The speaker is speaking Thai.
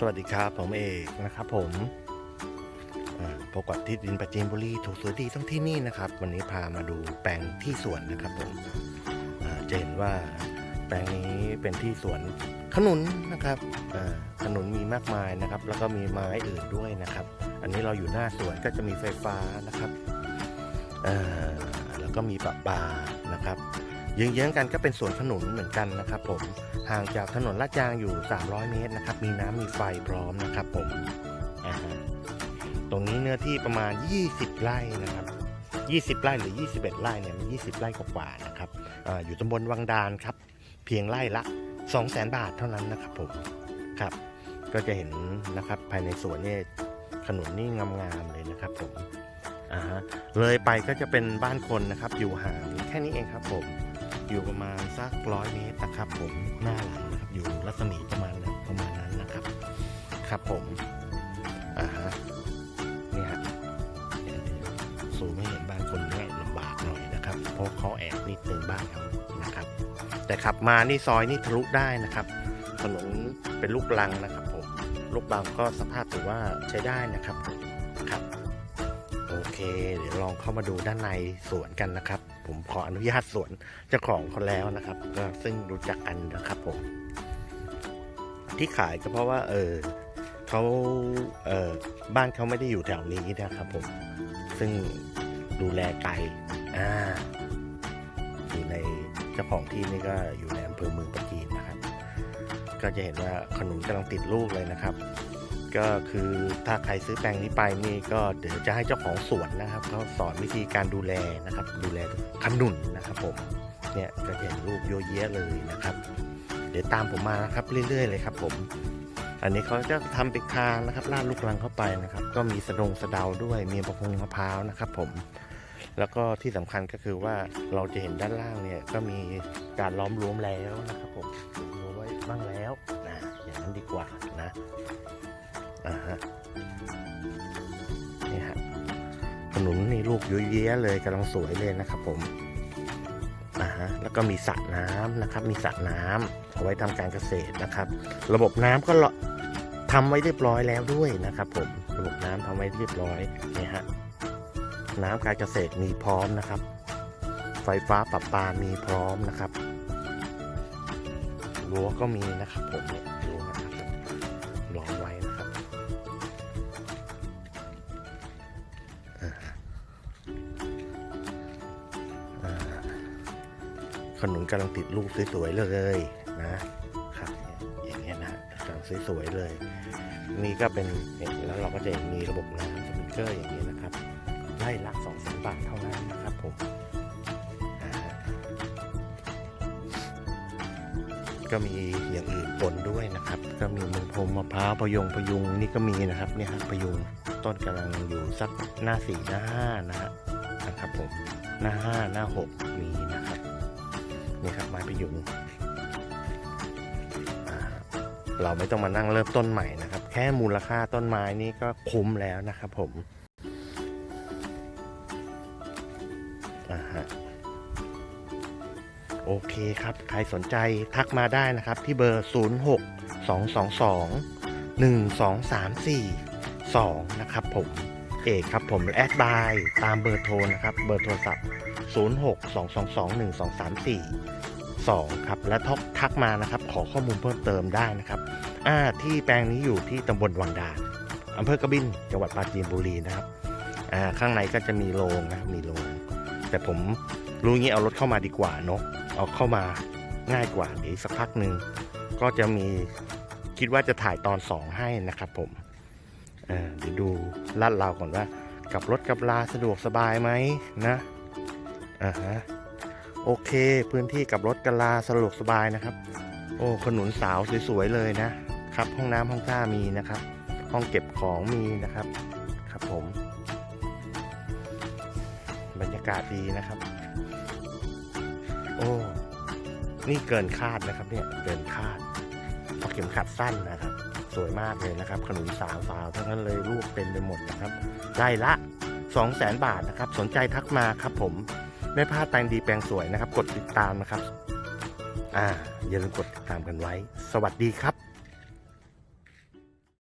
สวัสดีครับผมเอกนะครับผมพบกับที่ดินประจีนบุรีถูกสวยดีต้องที่นี่นะครับ วันนี้พามาดูแปลงที่สวนนะครับผมจะเห็นว่าแปลงนี้เป็นที่สวนขนุนนะครับขนุนมีมากมายนะครับ แล้วก็มีไม้อื่นด้วยนะครับ อันนี้เราอยู่หน้าสวนก็จะมีไฟฟ้านะครับแล้วก็มีปะปานะครับ เยื้องๆกันก็เป็นสวนขนุนเหมือนกันนะครับ ผมห่างจากถนนลาดยางอยู่ 300 เมตรนะครับ มีน้ำมีไฟพร้อมนะครับ ผมตรงนี้เนื้อที่ประมาณ 20 ไร่นะครับ20 ไร่หรือ 21 ไร่เนี่ยมัน20 ไร่กว่าๆนะครับออยู่ตำบลวังดานครับ เพียงไร่ละ 200,000 บาทเท่านั้นนะครับผมครับ ก็จะเห็นนะครับภายในสวนเนี่ยขนุนนี่งามๆเลยนะครับผมอ่าเลยไปก็จะเป็นบ้านคนนะครับ อยู่ห่างแค่นี้เองครับผม อยู่ประมาณสักร้อยเมตรนะครับผมหน้าหลังนะครับอยู่รัศมีประมาณนั้นประมาณนั้นนะครับ ครับผมอ่าฮะเนี่ฮะเดี๋ยวซูมไม่เห็นบ้านคนเนี่ยลำบากหน่อยนะครับ เพราะเขาแอบนิดนึงบ้านเขานะครับ แต่ขับมานี่ซอยนี่ทะลุได้นะครับ ถนนเป็นลูกลังนะครับผมลูกลังก็สภาพถือว่าใช้ได้นะครับครับ โอเค เดี๋ยวลองเข้ามาดูด้านในสวนกันนะครับ ผมขออนุญาตสวนเจ้าของเขาแล้วนะครับ ก็ซึ่งรู้จักกันนะครับผม ที่ขายก็เพราะว่า เออเขาเออบ้านเขาไม่ได้อยู่แถวนี้นะครับผม ซึ่งดูแลไกลอ่าอยู่ในเจ้าของที่นี่ก็อยู่ในอำเภอเมืองปราจีนนะครับ ก็จะเห็นว่าขนุนกำลังติดลูกเลยนะครับ ก็คือถ้าใครซื้อแปลงนี้ไปนี่ก็เดี๋ยวจะให้เจ้าของสวนนะครับเขาสอนวิธีการดูแลนะครับ ดูแลขนุนนะครับผมเนี่ยก็จะเห็นรูปโยเยะเลยนะครับ เดี๋ยวตามผมมานะครับเรื่อย ๆ เลยครับผม อันนี้เขาจะทำเป็นคางนะครับลาดลูกรังเข้าไปนะครับ ก็มีสะดงสะเดาด้วยมีประพงมะพร้าวนะครับผมแล้วก็ที่สำคัญก็คือว่าเราจะเห็นด้านล่างเนี่ยก็มีการล้อมรั้วแล้วนะครับผมอมรั้วไว้บ้างแล้วนะอย่างนั้นดีกว่านะ อ่าฮะนี่ฮะขนุนนี่ลูกเยอะแยะเลยกำลังสวยเลยนะครับ ผมอ่าฮะแล้วก็มีสระน้ำนะครับ มีสระน้ำเอาไว้ทำการเกษตรนะครับ ระบบน้ำก็ละทำไว้เรียบร้อยแล้วด้วยนะครับ ผมระบบน้ำทำไว้เรียบร้อยนี่ฮะน้ำการเกษตรมีพร้อมนะครับ ไฟฟ้าประปามีพร้อมนะครับรั้วก็มีนะครับผมเนี่ยรั้วนะครับล้อมไว้ ขนุนกำลังติดลูกสวยๆเลยนะครับอย่างเงี้ยนะกำลังสวยๆเลย นี่ก็เป็นเนี่ยแล้วเราก็จะมีระบบน้ำสปริงเกอร์อย่างนี้นะครับไล่ละสองแสนบาทเท่านั้นนะครับผมก็มีอย่างอื่นปนด้วยนะครับ ก็มีมังพรมมะพร้าวพะยงพยุงนี่ก็มีนะครับเนี่ยครับพยุงต้นกำลังอยู่สักหน้าสี่หน้าห้านะฮะนะครับผมหน้าห้าหน้าหกมีนะครับ นี่ครับไม้พยุงอ่เราไม่ต้องมานั่งเริ่มต้นใหม่นะครับ แค่มูลค่าต้นไม้นี่ก็คุ้มแล้วนะครับผมอ่าฮะโอเคครับ ใครสนใจทักมาได้นะครับที่เบอร์ 0 6 2 2 2 1 2 3 4 2 นะครับผม เอกครับผมแอดบายตามเบอร์โทรนะครับ เบอร์โทรศัพท์ 0 6 2 2 2 1 2 3 4 2ครับและทักทักมานะครับ ขอข้อมูลเพิ่มเติมได้นะครับอ่าที่แปลงนี้อยู่ที่ตำบลวังดาอำเภอกระบินจังหวัดปราจีนบุรีนะครับอ่าข้างในก็จะมีโรงนะมีโรงแต่ผมรู้งี้เอารถเข้ามาดีกว่าเนาะเอาเข้ามาง่ายกว่าเดี๋ยวอีกสักพักหนึ่งก็จะมีคิดว่าจะถ่ายตอนสองให้นะครับผม เดี๋ยวดูลาดเราก่อนว่า กับรถกับลาสะดวกสบายไหมนะอ่าฮะโอเค พื้นที่กับรถกับลาสะดวกสบายนะครับ โอ้ขนุนสาวสวยๆเลยนะครับ ห้องน้ำห้องท่ามีนะครับ ห้องเก็บของมีนะครับ ครับผม บรรยากาศดีนะครับ โอ้นี่เกินคาดนะครับเนี่ยเกินคาดเอาเข็มขัดสั้นนะครับ สวยมากเลยนะครับขนุนสาวสาวทั้งนั้นเลยรูปเต็มไปหมดนะครับได้ละ 2 0 0แสนบาทนะครับ สนใจทักมาครับผมไม่พลาดแปลงดีแปลงสวยนะครับ กดติดตามนะครับ อ่าอย่าลืมกดติดตามกันไว้ สวัสดีครับ